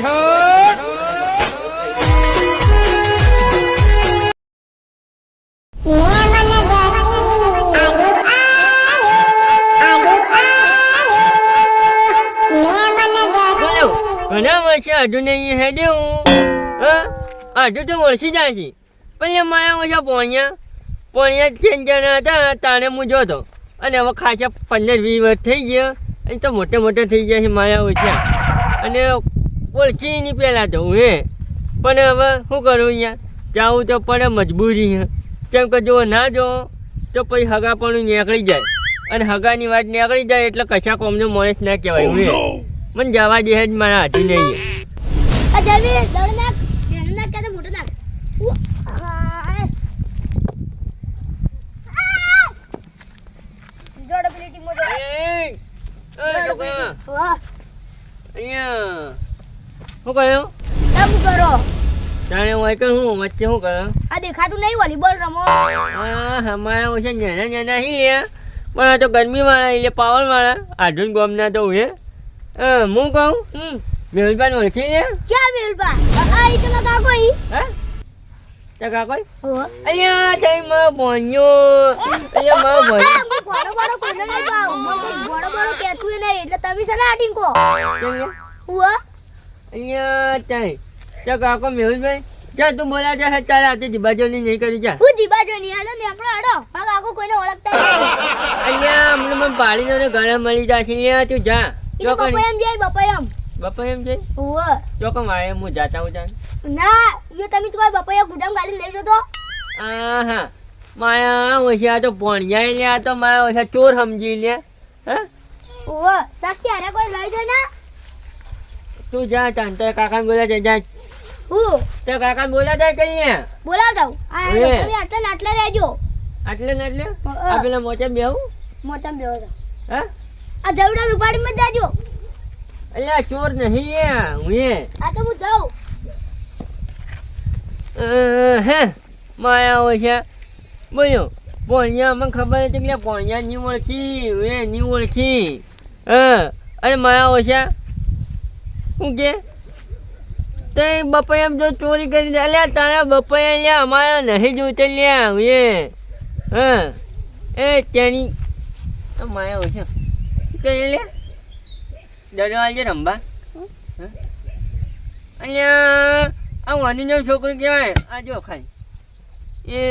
બોલો, ઘણા વર્ષે હજુ નહીં હું. હા હજુ તો વળસી જાય છે. પણ માયા ઓછા પોણ્યા. પોણ્યા ત્રણ જણા હતા, તાણે હું જોતો અને હવે ખાસા પંદર વીસ વર્ષ થઈ ગયા. અને તો મોટે મોટે થઈ ગયા છે માયા ઓછા. અને ઓળખી નહીં પહેલાં તો હું હે. પણ હવે શું કરું યાર જાવું તો પડે મજબૂરી કેમ કે જો ના જો તો પછી હગા પણ નીકળી જાય. અને હગાની વાત નીકળી જાય એટલે કશા કોમનો માણસ ના કહેવાય હું હે. મને જવા દે જ મારા હાથી નહીં અહીંયા. શું કહ્યું શું કરો? તાણે હું કે હું વચ્ચે શું કરો? આ દેખાતું નહીં વોલીબોલ રમો. હા અમારા છે નાના નાના હી. પણ આ તો ગરમી વાળા એટલે પાવર વાળા આધુન ગોમના તો હે. હા હું કહું? મેલબાન ઓળખી લે ક્યાં વેલપા આ ઈ તો કાકો ઈ. હે? તે અહીંયા જઈ માં ભણ્યો અહીંયા માં ભણ્યો હું નહીં કહેતું. એટલે તમે છે ને આ હુઆ? અહીંયા ત્યાં ચા કાકો મેહુલભાઈ જા તું બોલા જા તારે આજે જીબાજોની નહીં કરી જા હું દીબાજો નહીં. હાલો નેકળો, હાલો. આ કાકો કોઈને ઓળખતા. અહીંયા હમણાં મને પાડીનો ને ઘરે મળી જશે લે તું જા ચોકન બપોર એમ જાય, બપોર એમ. બપા એમ છે હુઆ. ચોકન વાય હું જાતા હું જાણ ના, ઈ તમે તો કોઈ બપોર ગુદામ ગાડીને લઈ તો આ હા માયા ઓછા તો ભણ્યા લે આ તો માયા ઓછા ચોર સમજી લ્યા હા હુઆ. સાક્ષી હારે કોઈ લઈ જાય ના? તું જા તાન તારા કાકા બોલા જા જા હું. તારા કાકા બોલા જા કરીએ બોલાવ દઉં. આ. તમે આટલે આટલે રહેજો. આટલે ને આટલે. આ પેલા મોચે બેહું મોટામાં બેહો તો. હા આ જવડા ઉપાડીમાં જ જાજો. અલ્યા ચોર નહીં લે હું એ આ તો હું જાઉં. હે માયા હોય છે બોલ્યો ભણ્યા મને ખબર હતી કે ભણ્યા ની ઓળખી એ ની ઓળખી હા અને માયા ઓછા શું કે? તે બપાઈ એમ જો ચોરી કરી દે અલ્યા, તારા બપાઈ અહીંયા અમારા નહીં જોતે લ્યા એ હા? એ તેની માયા હોય છે કઈ લે દરવાજે રંબા અહીંયા આ વાનીનો છોકરો કહેવાય. આ જો ખાલી એ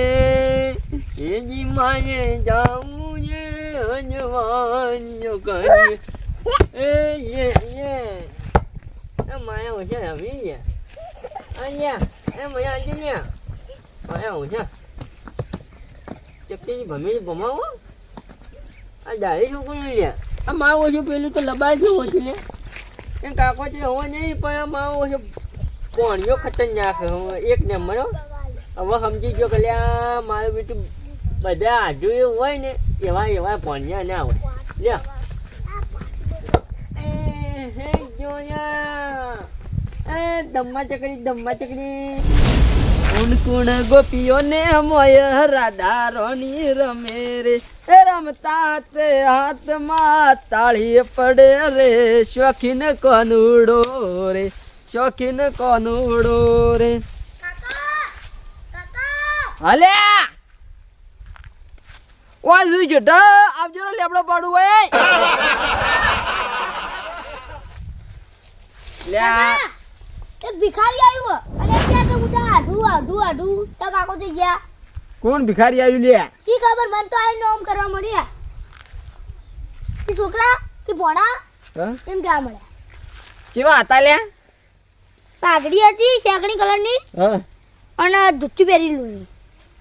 એજી માએ જાવું છે અજવાન્યો કહે એ એ એ. આ માયા ઓછા રમી ગયા એ મયા આજે લ્યા માયા ઓછા ચપટી ભમી ભમાવો આ દાઢી છોકરું લ્યા આ માવ ઓછું પેલું તો લબાઈ જેવો છે લે એ કાકો નહીં પણ આ માવ ઓછું પોણીઓ ખતરનાક છે. એક નંબર. હવે સમજી ગયો કે આ મારું બેટું બધા આજુ હોય ને એવા એવા પોણિયા ના હોય લે જોયા દમ્મા ચકડી દમ્મા ચકડી. કુણ કુણ ગોપીઓને મોય રાધા રોની રમે રે? એ રમતા તે હાથમાં તાળી પડે રે. શોખીન કોનુડો રે શોખીન કોનુડો રે. હલે! ઓય સુઈ જટા આવજો રે લેબડો પાડું હોય લ્યા! એક ભિખારી આવ્યો. અને ત્યાં તો તો આઢું આઢું આઢું તો કાકો થઈ ગયા. કોણ ભિખારી આવ્યું લે શી ખબર? મને તો આ નોમ કરવા મળ્યા. કે છોકરા કે ભોણા એમ ક્યાં મળ્યા. કેવા હતા લે પાઘડી હતી શેકણી કલરની અને ધોતી પહેરેલું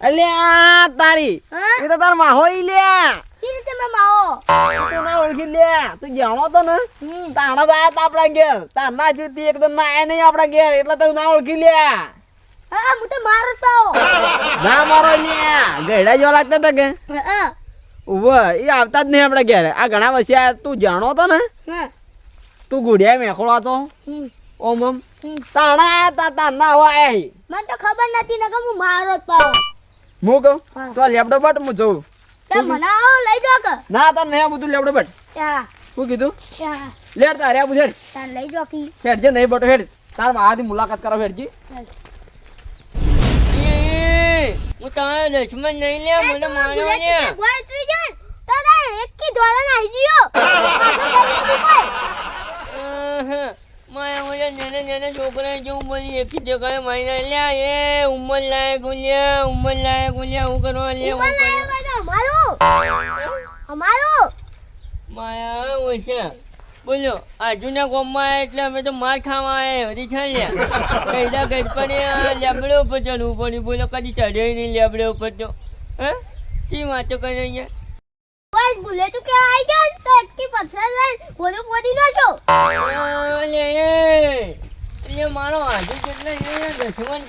અલ્યા તારી. હા? એ તો તાર માહોઈ લ્યા. લે શી રીતે મેં માવો. તું ના ઓળખી લે. તું જાણો તો ને. તાણા તો આયા તા આપણા ઘેર. તાર ના જીવતી એકદમ ના આયા નહીં આપણા ઘેર. એટલે તું ના ઓળખી લે. હા હું તો મારો પાવો ના મારો લે ગયડા જેવા લાગતા હતા કે? હા. ઊભો. એ આવતા જ નહીં આપડા ઘેર. આ ઘણા વર્ષે. તું જાણો તો ને? તું ગુડિયા મેખોળો હમ. ઓમ ઓમ. તાણા આયા તા તાર ના આવા આયા હી. મને તો ખબર નથી ને કે હું મારો જ પાવો હું કહું? હા. તો લેપટોપ બટ હું જઉં તે મને લઈ જાઓ કે. ના તાર નહીં બધું લેપડો બટ ત્યાં. શું કીધું? ત્યાં. લેટ તારે આ બધું હેડ. લઈ જાઓ કી હેડ જે નહીં બટો હેડ. તાર મારાથી મુલાકાત કરો હેડજી. હું તમારો દુશ્મન નહીં લે મને મારો તું તો તારે એક કી નાહી ઓલા નાના નાના છોકરા જેવું બોલી એક જગ્યાએ મારી લ્યા. એ ઉમર લાયક લ્યા ઉમર લાયક લ્યા હું કરવા લે હું કરવા અમારું? માયા માયા છે? બોલો આજુના ગામમાં એટલે અમે તો માર ખાવા આવ્યા હરી છે ને. કઈડા ગડપણે આ લેબડે ઉપર ચડવું પડ્યું. બોલો કદી ચડ્યો નહીં લેબડે ઉપર તો. હે? શી વાતો કરે અહીંયા? બસ ભૂલે તું કે આવી ગયો તો એક પથરા લઈને બોલું પોતી નો લે એ. મારો આજુ કેટલા કેમ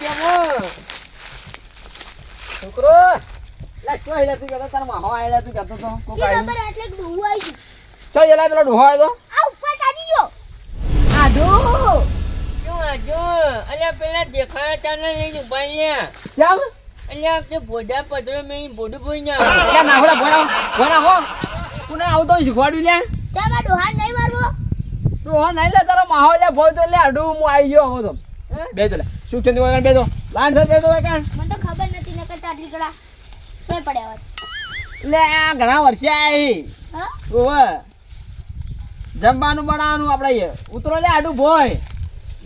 છોકરો બે તો લે શું છે બે તો લાન થશે બે તો? કાન મને તો ખબર નથી નકર ચાટલી કડા તોય પડ્યા હોત લે આ ઘણા વર્ષે આવી હા? ઓવે. જમવાનું બનાવવાનું આપણે ઉતરો લે આડું ભોય.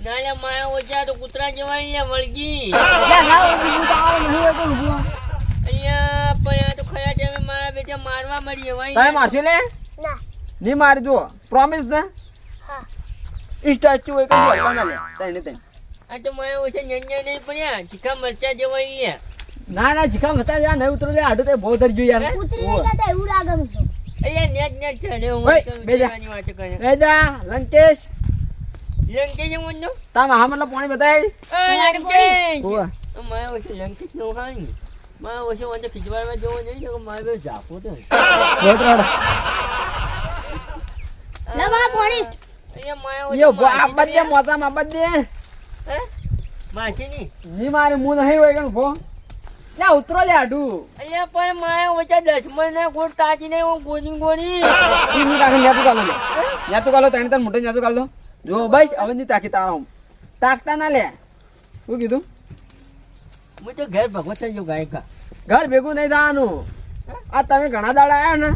ના લે માયા ઓછા તો કૂતરા જેવા લે વળગી. લે ના ઊભું તો આવો નહીં હોય તો ઊભું અલ્યા પણ આ તો ખરા ટાઈમે મારા બેટા મારવા મળી હવે તમે મારશો લે? ના. નહીં મારજો. પ્રોમિસ ને? હા. સ્ટેચ્યુ હોય કઈ લે. આ તો માયા ઓછા નહીં પડ્યા. તીખા મરચા જેવા લે ના ના જીખા મસા જા નહીં ઉતરો લે આડું તે બહુ ધરજો યાર. ઉતરી નહીં જતા એવું લાગે મને. અલ્યા નેટ નેટ ચડે હું ઓય, તો બે જા. વિચારવાની વાતો કરે. બેજા લંકેશ. લંકેશ હું નો તા મહા મતલબ પાણી બતાય આ લંકેશ! ઓ આ માયા લંકેશ નો હાની માયા ઓછા વાંચો ખીચવાડવા જોવો નહીં તો મારે જાપો તો બહુ ત્રણ લે માં પોણી. અહીંયા યો ઓછા હે? ની ની મારે મું નહીં હોય કે ભો. લે ઉતરો લે આડું. અહીંયા પણ માયા ઓછા દસમન ને ગોળ તાજી ને હું ગોની ગોની તું તાકે ન્યા તું કાલો ન્યા તું કાલો તને તને મોટે ન્યાતું કાલો જો ભાઈ હવે ની તાકી તારા. તાકતા ના લે. શું કીધું? હું તો ઘેર ભગવત થઈ ગયો ગાયકા. ઘર ભેગું નહીં થવાનું. આ તમે ઘણા દાડા આયા ને?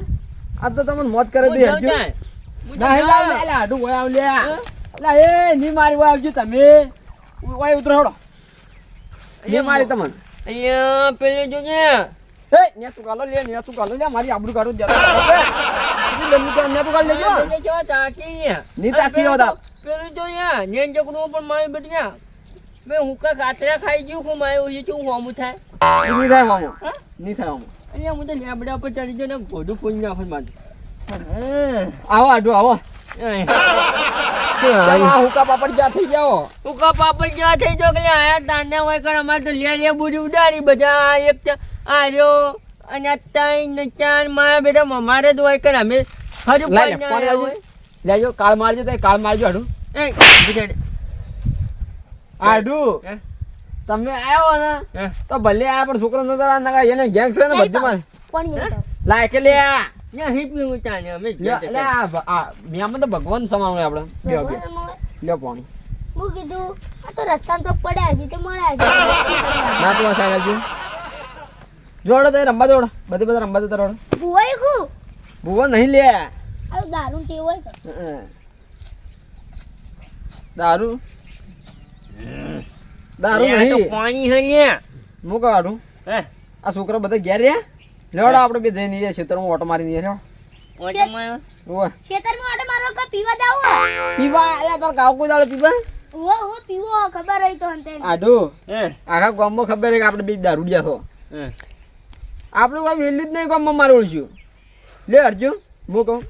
આ તો તમને મોત કરે દે જાઉં હરજો. ત્યાં. હું ના હે લાવ લે લે આડું હોય આવ લે. લા એ ની મારી હોય આવજો તમે. ઓય ઉતરો હડો. ની મારી તમને. અલ્યા પેલું જોજે એ ન્યાતું કાલો લે ન્યાતું કાલો લે મારી આબરૂ કાઢો દે ન્યાતું કાઢ લેજો. પેલું જો તાકી છે. ની તાકી હોતા. પેલું જો ને જકડું પણ મારી બટિયા મે હુકા કાતરા ખાઈ ગયું હું માય ઓછી શું હોમું થાય? ની થાય હોમું ની થાય હોમું અહીંયા હું તો લેબડા પર ચડી જાય ને ઘોડું ના નાખે મારે આવો આડો આવો. હુકા પાપડ જ્યાં થઈ જાઓ હુકા પાપડ જેવા થઈ જો કે આયા તાંડા હોય કર અમારે તો લે લે બુરી ઉડાડી બધા. એક આર્યો અને ત્રણ ચાર મારા બેટા અમારે જ હોય કર અમે હજુ લે લે કોઈ ના પાણી આયા આવજો હોય. લેજો કાળ મારજો તો કાળ મારજો આડું એ, બીજા ને. આડું હે? તમે આવ્યો ને તો ભલે આ પણ છોકરો નતો એને ગેંગ છે ને બધી માં લે હે? નહીં લાય કે લે ની ભગવાન સમાવે આપડે લ્યો પાણી. હું કીધું આ તો રસ્તામાં તો પડ્યા છે તે મળ્યા છે. ના તું સાહેબ જોડો તો રમવા જોડો બધી બધા રમવા જતા રોડ. ભુવાઈ ગુ ભૂવો નહીં લે. આ દારૂ ટેવ હોય દારૂ? દારૂ નહીં. પાણી હે લ્યા. હું કાઢું હે? આ છોકરા બધા ઘેર રહ્યા? લેવડો આપણે બે જઈને જઈએ ખેતરમાં ઓટો મારી જઈએ લેવડો ખેતરમાં ઓટો મારો કે પીવા જાવ પીવા અલ્યા તાર કાવ કોઈ દાડો પીવા? ઓ ઓ પીવો ખબર રહી તો અંતે. આડો હે? આખા ગામમાં ખબર છે કે આપણે બે દારૂડિયા છો. હે? આપણું કામ વેલ્યું જ નહીં ગામમાં મારું ઓળશું લે અર્જુન હું કહું.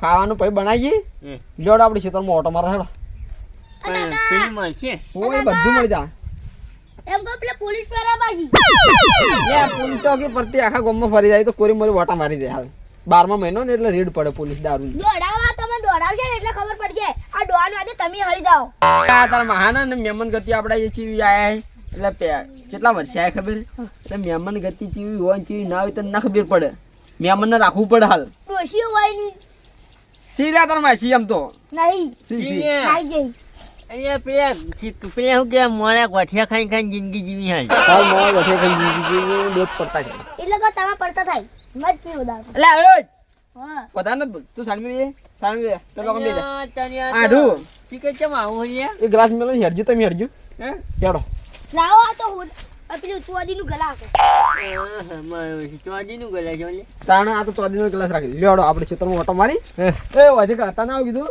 ખાવાનું પછી બનાવીએ? લેવડો આપણે ખેતરમાં ઓટો મારા હેડો. બધું મળી જા એમ કહો પેલા પોલીસ પહેરા પાછી. લે પોલીસ તો આખી ફરતી આખા ગામમાં ફરી જાય તો કોરી મોરી વાટા મારી દે હાલ. બારમા મહિનો ને એટલે રેડ પડે પોલીસ દારૂ દોડાવા તમે દોડાવશે ને એટલે ખબર પડશે. આ ડોહાન વાદે તમે હળી જાઓ. આ તારા મહાના ને મહેમાન ગતિ એ ચીવી આયા એટલે કેટલા વર્ષે આયા ખબર? એટલે મહેમાન ગતિ ચીવી હોય ચીવી ના હોય તો ના ખબર પડે. મેમન ને રાખવું પડે હાલ. ડોશી હોયની. સી રહ્યા તારા એમ તો? નહીં. સી સી સીને. જઈ. અહીંયા પેલા પેલા શું કે મોડા ગોઠિયા ખાઈ ખાઈ જિંદગી જીવી હાલ. તાર ગોઠિયા ખાઈ જિંદગી જીવી દોત પડતા જાય એટલે કે તમે પડતા થાય. મત પી ઉડાડો એટલે આવ્યો હા. બધા નથી બોલ તું સાણવી બે? સાણવી બે. તો લોકો બે અહીંયા તને આ તો કેમ આવું હરિયા એ ગ્લાસ મેલો હેરજો તમે હરજુ હે? કેડો લાવો આ તો હું પેલું ચોદીનું ગલા છે આહા, મારું ચોજીનું ગલા છે આ તો ચોદીનો ગ્લાસ રાખી લેડો આપડે આપણે ખેતરમાં ઓટો મારી. એ વધી કરતા ના આવું કીધું.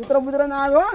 ઉતરો પુત્ર ના આવ્યો